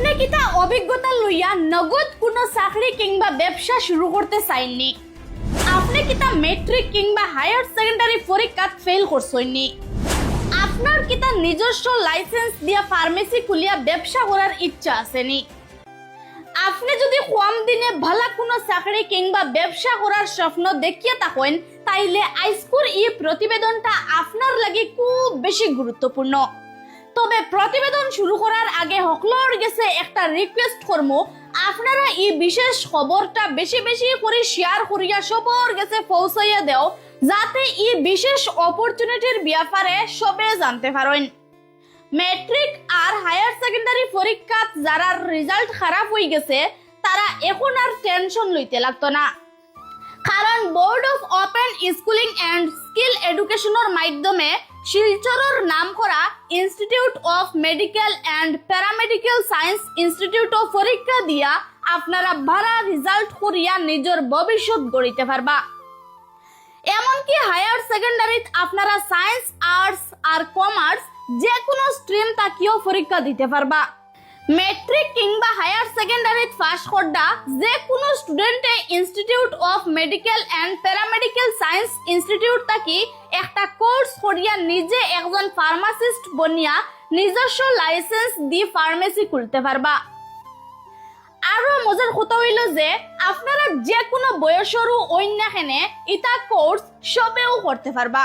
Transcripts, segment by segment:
আপনি কি তা অভিজ্ঞতা লইয়া নগদ কোনো চাকরি কিংবা ব্যবসা শুরু করতে চাইননি? আপনি কি তা মেট্রিক কিংবা হায়ার সেকেন্ডারি পরীক্ষাত ফেল করছইনি আপনার কি তা নিজস্ব লাইসেন্স দিয়া ফার্মেসি খুলিয়া ব্যবসা করার ইচ্ছা আসেনি? আপনি যদি কম দিনে ভালো কোনো চাকরি কিংবা ব্যবসা করার স্বপ্ন দেখিয়ে থাকেন, তাইলে আইসকুর এই প্রতিবেদনটা আপনার লাগি খুব বেশি গুরুত্বপূর্ণ। তবে প্রতিবেদন শুরু করার আগে হকলর গেছে একটা রিকোয়েস্ট করব। আপনারা এই বিশেষ খবরটা বেশি বেশি করে শেয়ার করিয়া সবর গেছে পৌঁছাইয়া দেও, যাতে এই বিশেষ অপরচুনিটির ব্যাপারে সবে জানতে পারেন। ম্যাট্রিক আর হায়ার সেকেন্ডারি পরীক্ষাত যারা রেজাল্ট খারাপ হয়ে গেছে, তারা এখন আর টেনশন লইতে লাগতো না। কারণ board of open schooling and skill এডুকেশনের মাধ্যমে শিলচরের নাম করা institute of medical and paramedical science institute of পরীক্ষা দিয়া আপনারা ভাড়া রেজাল্ট করিয়া নিজের ভবিষ্যৎ গড়িতে পারবা। এমনকি হায়ার সেকেন্ডারিত আপনারা সায়েন্স আর্টস আর কমার্স যে কোনো স্ট্রিম তাকিয়েও পরীক্ষা দিতে পারবা। মেট্রিক কিংবা হায়ার সেকেন্ডারিত পাস করডা যে কোনো স্টুডেন্টে institute of medical and paramedical science institute থাকি একটা কোর্স করিয়া নিজে একজন ফার্মাসিস্ট বনিয়া নিজস্ব লাইসেন্স দি ফার্মেসি খুলতে পারবা। আরও মজার কথা হইল যে, আপনারা যে কোনো বয়সেরও অন্যাখানে ইটা কোর্স সবেও করতে পারবা।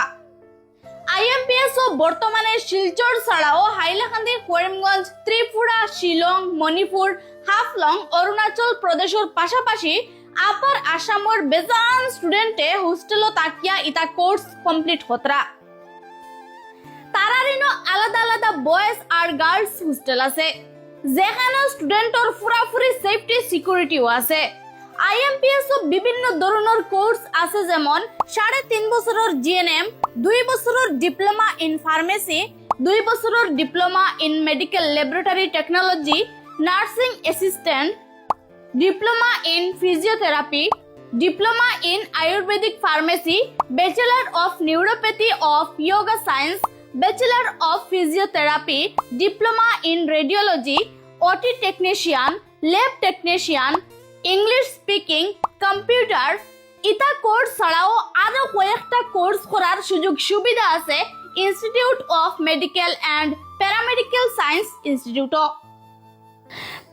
আইএমপিএস ও বর্তমানে শিলচর ছাড়াও হাইলাকান্দি করিমগঞ্জ ত্রিপুরা, শিলং, মণিপুর, হাফলং, অরুণাচল প্রদেশের পাশাপাশি আপার আসামের বেজান স্টুডেন্টে হোস্টেলও তাকিয়া ইটা কোর্স কমপ্লিট হতরা। তারারিনো আলাদা আলাদা বয়েজ আর গার্লস হোস্টেল আছে, যেখানে স্টুডেন্টর পুরাপুরি সেফটি, সিকিউরিটিও আছে। আইএমপিএস ও বিভিন্ন ধরনের কোর্স আছে যেমন সাড়ে তিন বছরের জিএনএম দুই বছরের ডিপ্লোমা ইন ফার্মেসি দুই বছরের diploma in medical laboratory technology nursing assistant diploma in physiotherapy diploma in ayurvedic pharmacy bachelor of neuropathy of yoga science bachelor of physiotherapy diploma in radiology OT technician lab technician English speaking computer ইতা course ছাড়াও আরও কয়েকটা course করার সুযোগ সুবিধা আছে institute of medical and paramedical science ইনস্টিটিউটও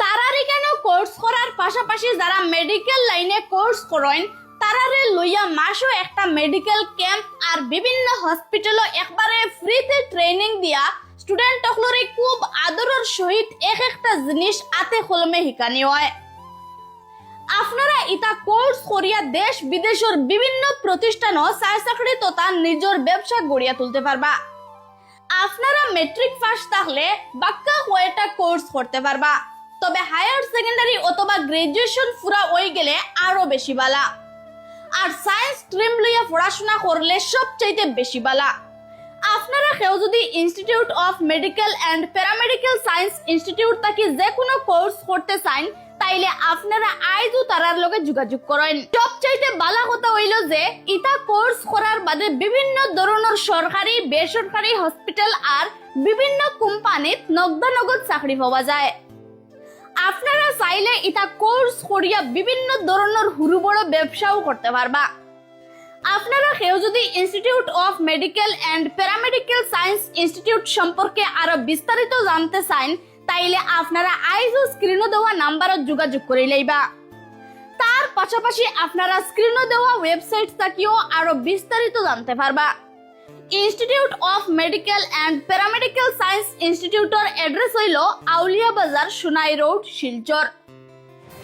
তারারে কেন কোর্স করার পাশাপাশি যারা মেডিকেল লাইনে কোর্স করেন, তারারে লইয়া মাসও একটা মেডিকেল ক্যাম্প আর বিভিন্ন হসপিটালও একবারে ফ্রিতে ট্রেনিং দিয়া স্টুডেন্ট খুব আদরের সহিত এক একটা জিনিস আতে কলমে শিকানি হয়। আপনারা ইটা কোর্স করিয়া দেশ, বিদেশের বিভিন্ন প্রতিষ্ঠানও চাই চাকরি তথা নিজের ব্যবসা গড়িয়া তুলতে পারবা। আপনারা মেট্রিক পাস থাকলে বাক্কা কয়েকটা কোর্স করতে পারবা। তবে হায়ার সেকেন্ডারি অথবা গ্রাজুয়েশন পুরা হয়ে গেলে আরও বেশি বালা। আর সায়েন্স স্ট্রিম লইয়া পড়াশোনা করলে সবচাইতে বেশি বালা। আপনারা কেউ যদি institute of medical and paramedical science institute থাকি যে কোনো কোর্স করতে চান তাইলে আপনারা আইজও তারার লগে যোগাযোগ করেন। সবচাইতে বালা কথা হইল যে, ইটা কোর্স করার বাদে বিভিন্ন ধরনের সরকারি, বেসরকারি হসপিটাল আর বিভিন্ন কোম্পানিত নগদ নগদ চাকরি পাওয়া যায়। আপনারা চাইলে ইটা কোর্স করিয়া বিভিন্ন ধরনের হুরু বড় ব্যবসাও করতে পারবা। আপনারা কেউ যদি institute of medical and paramedical science institute সম্পর্কে আরও বিস্তারিত জানতে চান তাইলে আপনারা আইজও স্ক্রিনে দেওয়া নাম্বারত যোগাযোগ করে লইবা তার পাশাপাশি আপনারা স্ক্রিনে দেওয়া ওয়েবসাইট থাকিও আরো বিস্তারিত জানতে পারবা institute of medical and paramedical science ইনস্টিটিউটের এড্রেস হইল আউলিয়া বাজার সোনাই রোড শিলচর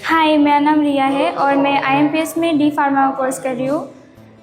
हाय मेरा नाम रिया है और मैं आईएमपीएस में डी फार्मा का कोर्स कर रही हूँ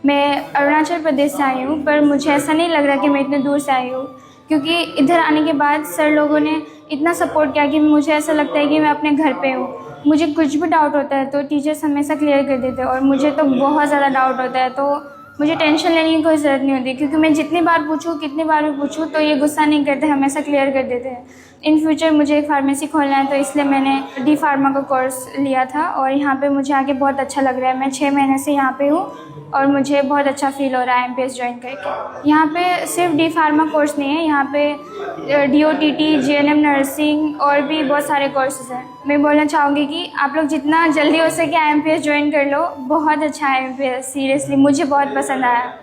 मैं अरुणाचल प्रदेश से आई हूँ पर मुझे ऐसा नहीं लग रहा कि मैं इतने दूर से आई हूँ क्योंकि इधर आने के बाद सर लोगों ने इतना सपोर्ट किया कि मुझे ऐसा लगता है कि मैं अपने घर पे हूँ। मुझे कुछ भी डाउट होता है तो टीचर्स हमेशा क्लियर कर देते हैं और मुझे तो बहुत ज़्यादा डाउट होता है। तो मुझे टेंशन लेने की कोई ज़रूरत नहीं होती क्योंकि मैं जितनी बार पूछूँ, कितनी बार भी पूछूँ तो ये गुस्सा नहीं करते, हमेशा क्लियर कर देते हैं। इन फ्यूचर मुझे फार्मेसी खोलना है तो इसलिए मैंने डी फार्मा का कोर्स लिया था और यहाँ पे मुझे आके बहुत अच्छा लग रहा है। मैं छः महीने से यहाँ पे हूँ और मुझे बहुत अच्छा फील हो रहा है एम पी एस ज्वाइन करके। यहाँ पे सिर्फ़ डी फार्मा कोर्स नहीं है, यहाँ पे D O T T G N M nursing और भी बहुत सारे कोर्सेज हैं। मैं बोलना चाहूँगी कि आप लोग जितना जल्दी हो सके I M P S join कर लो। बहुत अच्छा है एम पी एस सीरियसली मुझे बहुत पसंद आया।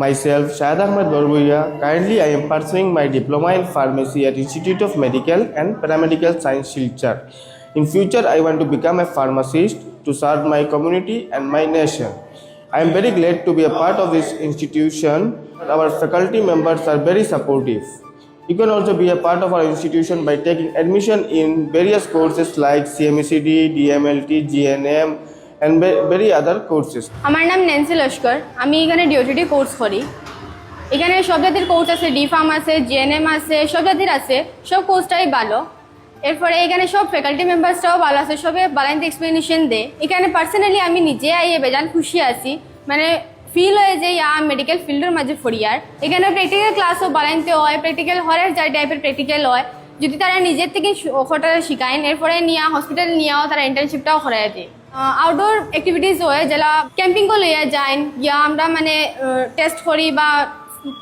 My self Shahid Ahmed Barbhuiya kindly I am pursuing my diploma in pharmacy at institute of medical and paramedical science Silchar in future I want to become a pharmacist to serve my community and my nation I am very glad to be a part of this institution. Our faculty members are very supportive. You can also be a part of our institution by taking admission in various courses like E CMECD, DMLT, GNM, and very other courses. আমার নাম Nancy Laskar আমি এখানে DOTT course করি এখানে সব জাতির course আছে D farm আছে জিএনএম আছে সব জাতির আছে সব কোর্সটাই ভালো এরপরে এখানে সব ফ্যাকাল্টি মেম্বার্সরাও ভালো আছে, সবে বালাইন্দ এক্সপ্লেনেশন দে। এখানে পার্সোনালি আমি নিজে আইয়ে বেজান খুশি আছি। মানে ফিল হয়ে যে, ইয়া মেডিকেল ফিল্ডের মাঝে ফরিয়ার এখানে প্র্যাকটিক্যাল ক্লাসও বালাইনতে হয় প্র্যাকটিক্যাল হরের যাই টাইপের প্র্যাকটিক্যাল হয়। যদি তারা নিজের থেকে ওটা শিখায়, এরপরে নিয়ে হসপিটাল নিয়েও তারা ইন্টার্নশিপটাও করাই দেয়। আউটডোর অ্যাক্টিভিটিস হয়, যারা ক্যাম্পিংও লইয়া যায় ইয়া, আমরা মানে টেস্ট করি বা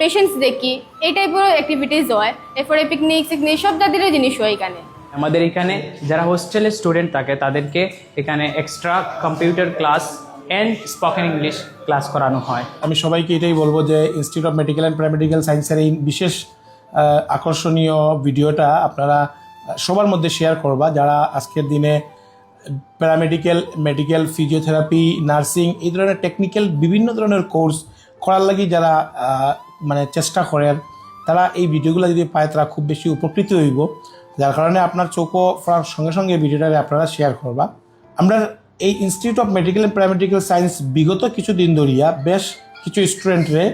পেশেন্টস দেখি, এই টাইপের অ্যাক্টিভিটিস হয়। এরপরে পিকনিক সিকনিক সব জাতীয় জিনিস হয় এখানে। আমাদের এখানে যারা হোস্টেলের স্টুডেন্ট থাকে, তাদেরকে এখানে extra computer class and spoken English class করানো হয়। আমি সবাইকে এটাই বলব যে institute of medical and paramedical সায়েন্সের এই বিশেষ আকর্ষণীয় ভিডিওটা আপনারা সবার মধ্যে শেয়ার করবা। যারা আজকের দিনে প্যারামেডিক্যাল মেডিকেল ফিজিওথেরাপি নার্সিং এই ধরনের টেকনিক্যাল বিভিন্ন ধরনের কোর্স করার লাগি যারা মানে চেষ্টা করেন তারা এই ভিডিওগুলো যদি পায়, তারা খুব বেশি উপকৃত হইব। যার কারণে আপনার চোখও পড়ার সঙ্গে সঙ্গে ভিডিওটা আপনারা শেয়ার করবা। আমরা এই institute of medical and paramedical science বিগত কিছু দিন ধরিয়া বেশ কিছু স্টুডেন্টরে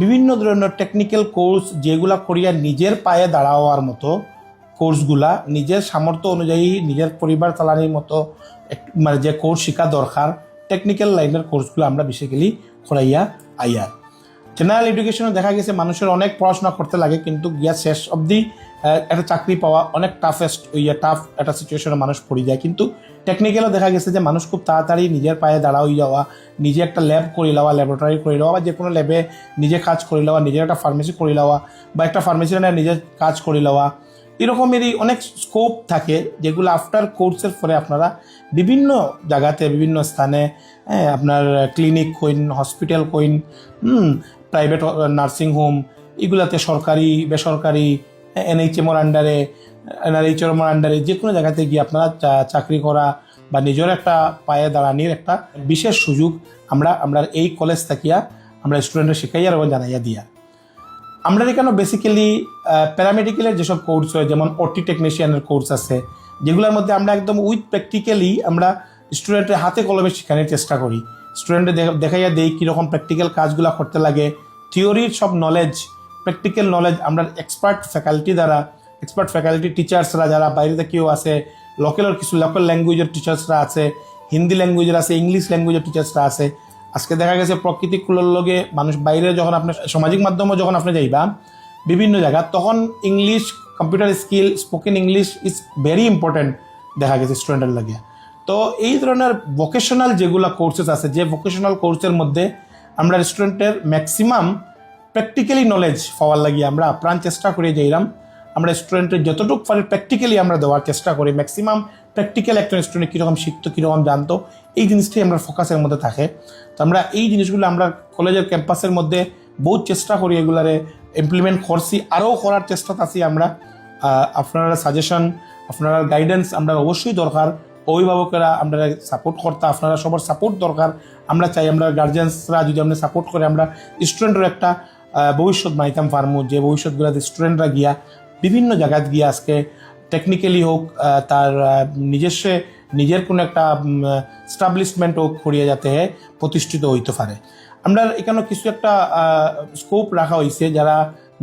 বিভিন্ন ধরনের টেকনিক্যাল কোর্স যেগুলা করিয়া নিজের পায়ে দাঁড়াওয়ার মতো কোর্সগুলা নিজের সামর্থ্য অনুযায়ী নিজের পরিবার চালানোর মতো মানে যে কোর্স শেখা দরকার টেকনিক্যাল লাইনের কোর্সগুলো আমরা বেসিক্যালি করাইয়া আইয়া। জেনারেল এডুকেশনে দেখা গেছে মানুষের অনেক পড়াশোনা করতে লাগে, কিন্তু গিয়া শেষ অবধি একটা চাকরি পাওয়া অনেক টাফেস্ট ইয়ে টাফ একটা সিচুয়েশনে মানুষ পড়ে যায়। কিন্তু টেকনিক্যালও দেখা গেছে যে মানুষ খুব তাড়াতাড়ি নিজের পায়ে দাঁড়া হয়ে যাওয়া, নিজে একটা ল্যাব করে লওয়া ল্যাবরেটরি করে লওয়া বা যে কোনো ল্যাবে নিজে কাজ করে লওয়া নিজের একটা ফার্মেসি করে লওয়া বা একটা ফার্মেসি নিজের কাজ করে লওয়া এরকমেরই অনেক স্কোপ থাকে যেগুলো আফটার কোর্সের পরে আপনারা বিভিন্ন জায়গাতে, বিভিন্ন স্থানে হ্যাঁ আপনার ক্লিনিক কইন হসপিটাল কইন প্রাইভেট নার্সিং হোম এগুলাতে সরকারি, বেসরকারি এনএইচএমওর আন্ডারে এনআরএইচএমওর আন্ডারে যে কোনো জায়গাতে গিয়ে আপনারা চাকরি করা বা নিজের একটা পায়ে দাঁড়ানির একটা বিশেষ সুযোগ আমরা আমরা এই কলেজ থাকিয়া আমরা স্টুডেন্টের শিখাইয়া এবং জানাইয়া দিয়া। আমরা এখানে বেসিক্যালি প্যারামেডিক্যালের যেসব কোর্স হয়, যেমন ওটি টেকনিশিয়ানের কোর্স আছে, যেগুলোর মধ্যে আমরা একদম উইথ প্র্যাকটিক্যালি আমরা স্টুডেন্টের হাতে কলমে শেখানোর চেষ্টা করি। স্টুডেন্টে দেখাইয়া দেই কীরকম প্র্যাকটিক্যাল কাজগুলো করতে লাগে। থিওরির সব নলেজ প্র্যাকটিক্যাল নলেজ আমরা এক্সপার্ট ফ্যাকাল্টি দ্বারা এক্সপার্ট ফ্যাকাল্টি টিচার্সরা যারা বাইরে থেকেও আছে লোকালের কিছু লোকাল ল্যাঙ্গুয়েজের টিচার্সরা আছে হিন্দি ল্যাঙ্গুয়েজের আছে ইংলিশ ল্যাঙ্গুয়েজের টিচার্সরা আছে আজকে দেখা গেছে প্রকৃতিকুলোর লগে মানুষ বাইরে যখন আপনার সামাজিক মাধ্যমে যখন আপনি যাইবা, বিভিন্ন জায়গা, তখন English computer skill spoken English is very important দেখা গেছে স্টুডেন্টের লাগে। তো এই ধরনের ভোকেশনাল যেগুলো কোর্সেস আছে, যে ভোকেশনাল কোর্সের মধ্যে আমরা স্টুডেন্টের ম্যাক্সিমাম প্র্যাকটিক্যালি নলেজ পাওয়ার লাগি আমরা আপ্রাণ চেষ্টা করে যাইলাম আমরা স্টুডেন্টের যতটুকু পারি প্র্যাকটিক্যালি আমরা দেওয়ার চেষ্টা করি। ম্যাক্সিমাম প্র্যাকটিক্যাল একটা স্টুডেন্ট কীরকম শিখতো কীরকম জানতো, এই জিনিসটাই আমরা ফোকাসের মধ্যে থাকে। তো আমরা এই জিনিসগুলো আমরা কলেজের ক্যাম্পাসের মধ্যে বহুত চেষ্টা করি এগুলারে ইমপ্লিমেন্ট করছি, আরও করার চেষ্টা আছি আমরা। আপনারা সাজেশন আপনারা গাইডেন্স আমরা অবশ্যই দরকার। অভিভাবকেরা আমরা সাপোর্ট করতে, আপনারা সবার সাপোর্ট দরকার। আমরা চাই আমরা গার্জেন্সরা যদি আমরা সাপোর্ট করে আমরা স্টুডেন্টের একটা ভবিষ্যৎ বানাইতাম পারমু যে ভবিষ্যৎগুলোতে স্টুডেন্টরা গিয়া বিভিন্ন জায়গায় গিয়া আজকে টেকনিক্যালি হোক তার নিজস্ব, নিজের কোনো একটা স্টাবলিশমেন্ট হোক, করিয়া যাতে প্রতিষ্ঠিত হইতে পারে। আমরা এখানে কিছু একটা স্কোপ রাখা হয়েছে যারা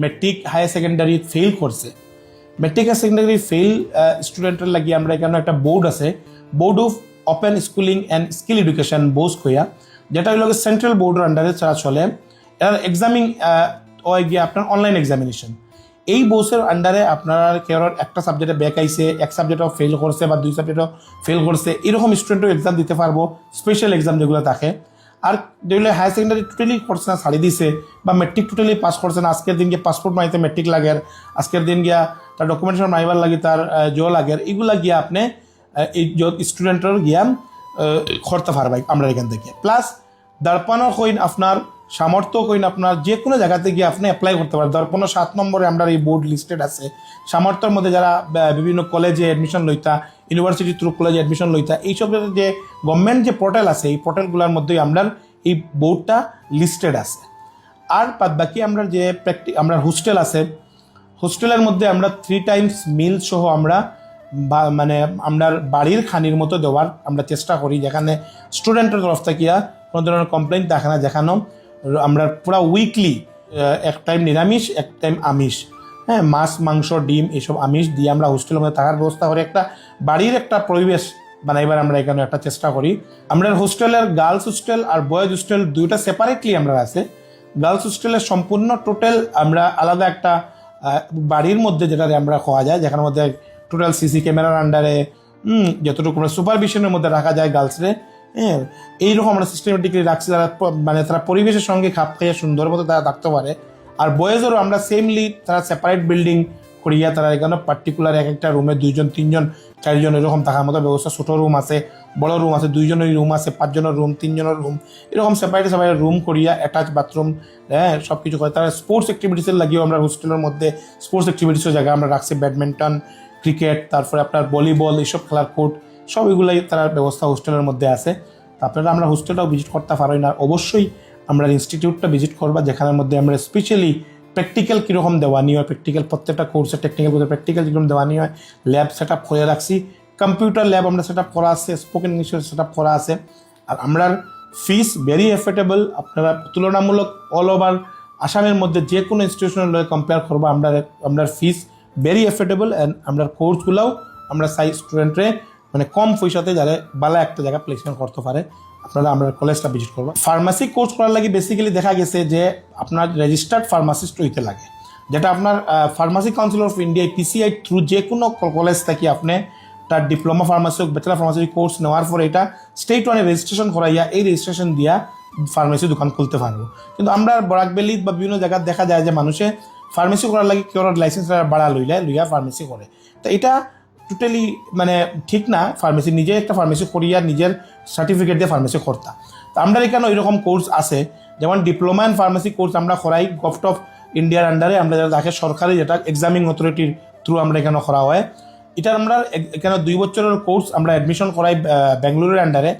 মেট্রিক হায়ার সেকেন্ডারি ফেল করছে। মেট্রিক হায়ার সেকেন্ডারি ফেল স্টুডেন্টের লাগি আমরা এখানে একটা বোর্ড আছে board of open schooling and skill education Bose কইয়া যেটা হলো সেন্ট্রাল বোর্ডের আন্ডারে ছাড়া চলে। এক্সামিং হয় গিয়ে আপনার অনলাইন এক্সামিনেশন এই বোসের আন্ডারে আপনারা কেউ একটা সাবজেক্টে ব্যাক আইছে, এক সাবজেক্টও ফেল করছে বা দুই সাবজেক্টও ফেল করছে, এরকম স্টুডেন্টও এক্সাম দিতে পারব স্পেশাল এক্সাম যেগুলো থাকে। আর যেগুলো হায়ার সেকেন্ডারি টোটালি করছে না ছাড়ি দিছে বা মেট্রিক টোটালি পাস করছে না, আজকের দিন গিয়ে পাসপোর্ট মাইতে মেট্রিক লাগে আজকের দিন গিয়া তার ডকুমেন্টেশন মাইবার লাগে, তার জো লাগে এগুলা গিয়া আপনি এই স্টুডেন্টের গিয়া করতে পারবে আমরা এখান থেকে। প্লাস দর্পণও কইন আপনার সামর্থ্য কইন আপনার যে কোনো জায়গাতে গিয়ে আপনি অ্যাপ্লাই করতে পারেন। দর্পণ সাত নম্বরে আমরা এই বোর্ড লিস্টেড আছে। সামর্থ্যের মধ্যে যারা বিভিন্ন কলেজে অ্যাডমিশন লইতা ইউনিভার্সিটি থ্রু কলেজে অ্যাডমিশন লইতা এইসবের যে গভর্নমেন্ট যে পোর্টাল আছে, এই পোর্টালগুলোর মধ্যেই আমরা এই বোর্ডটা লিস্টেড আছে। আর বাদ বাকি আমরা যে প্র্যাকটি আমরা হোস্টেল আছে হোস্টেলের মধ্যে আমরা থ্রি টাইমস মিল সহ আমরা মানে আমরা বাড়ির খানির মতো দেওয়ার আমরা চেষ্টা করি। যেখানে স্টুডেন্টের তরফ থেকে কোনো ধরনের কমপ্লেন দেখানো। আমরা পুরো উইকলি এক টাইম নিরামিষ, এক টাইম আমিষ। হ্যাঁ মাছ, মাংস, ডিম, এসব আমিষ দিয়ে আমরা হোস্টেলের মধ্যে থাকার ব্যবস্থা করি একটা বাড়ির একটা পরিবেশ বানাইবার আমরা এখানে একটা চেষ্টা করি। আমরা হোস্টেলের গার্লস হোস্টেল আর বয়েজ হোস্টেল দুইটা সেপারেটলি আমরা আছে। গার্লস হোস্টেলের সম্পূর্ণ টোটাল আমরা আলাদা একটা বাড়ির মধ্যে যেটা আমরা খাওয়া যায়, যেখানের মধ্যে টোটাল সিসি ক্যামেরার আন্ডারে যতটুকু আমরা সুপারভিশনের মধ্যে রাখা যায় গার্লসরে হ্যাঁ এইরকম আমরা সিস্টেমেটিকলি রাখছি, তারা মানে তারা পরিবেশের সঙ্গে খাপ খাইয়ে সুন্দর মতো তারা থাকতে পারে। আর বয়েজেরও আমরা সেমলি তারা সেপারেট বিল্ডিং করিয়া তারা এখানে পার্টিকুলার এক একটা রুমে দুইজন, তিনজন, চারজন এরকম থাকার মতো ব্যবস্থা। ছোটো রুম আছে, বড় রুম আছে, দুইজনের রুম আছে, পাঁচজনের রুম তিনজনের রুম এরকম সেপারেট সেপারেট রুম করিয়া অ্যাটাচ বাথরুম হ্যাঁ সব কিছু করে তারা স্পোর্টস অ্যাক্টিভিটিসের লাগিয়েও আমরা হোস্টেলের মধ্যে স্পোর্টস অ্যাক্টিভিটিসের জায়গায় আমরা রাখছি। ব্যাডমিন্টন ক্রিকেট তারপরে আপনার ভলিবল এইসব খেলার কোর্ট সব এগুলাই তার ব্যবস্থা হোস্টেলের মধ্যে আছে। আপনারা আমরা হোস্টেলটাও ভিজিট করতে পারি না। অবশ্যই আমরা ইনস্টিটিউটটা ভিজিট করবা, যেখানের মধ্যে আমরা স্পেশালি প্র্যাকটিক্যাল কীরকম দেওয়ানি হয় প্র্যাকটিক্যাল প্রত্যেকটা কোর্সে টেকনিক্যাল কোর্সে প্র্যাকটিক্যাল যেরকম দেওয়ানি হয় ল্যাব সেট আপ করে রাখছি। কম্পিউটার ল্যাব আমরা সেট আপ করা আছে স্পোকেন ইংলিশের সেট আপ করা আছে। আর আমরার ফিস ভেরি এফোর্ডেবল আপনারা তুলনামূলক অল ওভার আসামের মধ্যে যে কোনো ইনস্টিটিউশনের লয়ে কম্পেয়ার করব আমরা আমরা ফিস ভেরি এফোর্ডেবল অ্যান্ড আমরা কোর্সগুলোও আমরা সাই স্টুডেন্টরে মানে কম পয়সাতে যারা বালা একটা জায়গা প্লেসমেন্ট করতে পারে, আপনারা আমরা কলেজটা ভিজিট করব। ফার্মাসি কোর্স করার লাগে বেসিক্যালি দেখা গেছে যে আপনার রেজিস্টার্ড ফার্মাসিস্ট হইতে লাগে। যেটা আপনার pharmacy council of India PCI through যে কোনো কলেজ থেকে আপনি তার ডিপ্লোমা ফার্মাসি হোক ব্যাচেলার ফার্মাসি কোর্স নেওয়ার পরে এটা স্টেট ওয়ানে রেজিস্ট্রেশন করাইয়া এই রেজিস্ট্রেশন দিয়া ফার্মেসি দোকান খুলতে পারব। কিন্তু আমরা বরাকবেলি বা বিভিন্ন জায়গায় দেখা যায় যে মানুষে ফার্মেসি করার লাগে কেউ লাইসেন্স বাড়া লইলে লইয়া ফার্মেসি করে। তো এটা টোটালি মানে ঠিক না ফার্মেসি নিজে একটা ফার্মেসি করিয়া নিজের সার্টিফিকেট দিয়ে ফার্মেসি করতা। তো আমরা এখানে ওইরকম কোর্স আছে যেমন ডিপ্লোমা ইন ফার্মেসি কোর্স আমরা করাই গভট অফ ইন্ডিয়ার আন্ডারে আমরা যারা দেখে সরকারি যেটা এক্সামিং অথরিটির থ্রু আমরা এখানে করা হয়। এটা আমরা এখানে দুই বছরের কোর্স আমরা অ্যাডমিশন করাই আহ, বেঙ্গালুরুর আন্ডারে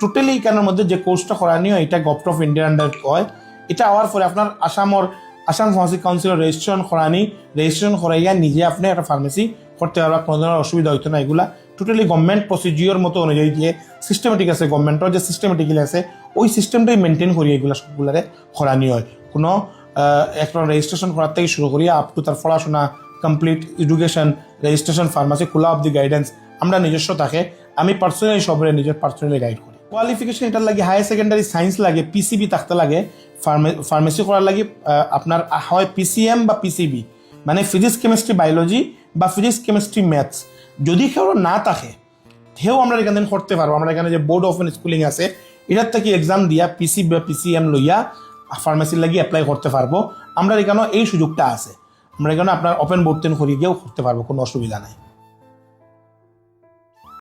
টোটালি এখানের মধ্যে যে কোর্সটা করানি হয় এটা গভট অফ ইন্ডিয়ার আন্ডারে হয়। এটা হওয়ার পরে আপনার আসামর আসাম ফার্মাসি কাউন্সিলের রেজিস্ট্রেশন করানি। রেজিস্ট্রেশন করাইয়া নিজে আপনি একটা ফার্মেসি করতে পারবা, কোনো ধরনের অসুবিধা হইতো না। এগুলা টোটালি গভর্নমেন্ট প্রসিজিওর মতো অনুযায়ী দিয়ে সিস্টেমেটিক আছে গভর্নমেন্টের যে সিস্টেমেটিক্যালি আছে, ওই সিস্টেমটাই মেনটেন করি এগুলা সবগুলারে করানি হয়। কোনো একটা রেজিস্ট্রেশন করার থেকে শুরু করি আপ টু তার পড়াশোনা কমপ্লিট এডুকেশন রেজিস্ট্রেশন ফার্মাসি খোলা অফ দি গাইডেন্স আমরা নিজস্ব থাকে, আমি পার্সোনালি সবরে নিজের পার্সোনালি গাইড করি। কোয়ালিফিকেশন এটার লাগে হায়ার সেকেন্ডারি সায়েন্স লাগে পিসিবি থাকতে লাগে ফার্মেসি করার লাগে আপনার হয় পিসিএম বা পিসিবি মানে ফিজিক্স কেমিস্ট্রি বায়োলজি বা ফিজিক্স কেমিস্ট্রি ম্যাথস যদি কেউ না থাকে, সেও আমরা এখান থেকে করতে পারব। আমরা এখানে যে বোর্ড অফ স্কুলিং আছে, এটার থেকে এক্সাম দিয়া পিসি বা পিসিএম লইয়া ফার্মেসির লাগিয়ে অ্যাপ্লাই করতে পারব। আমরা এখানেও এই সুযোগটা আছে। আমরা এখানে আপনার ওপেন বোর্ড তেন করিয়ে গিয়েও করতে পারব, কোনো অসুবিধা নাই।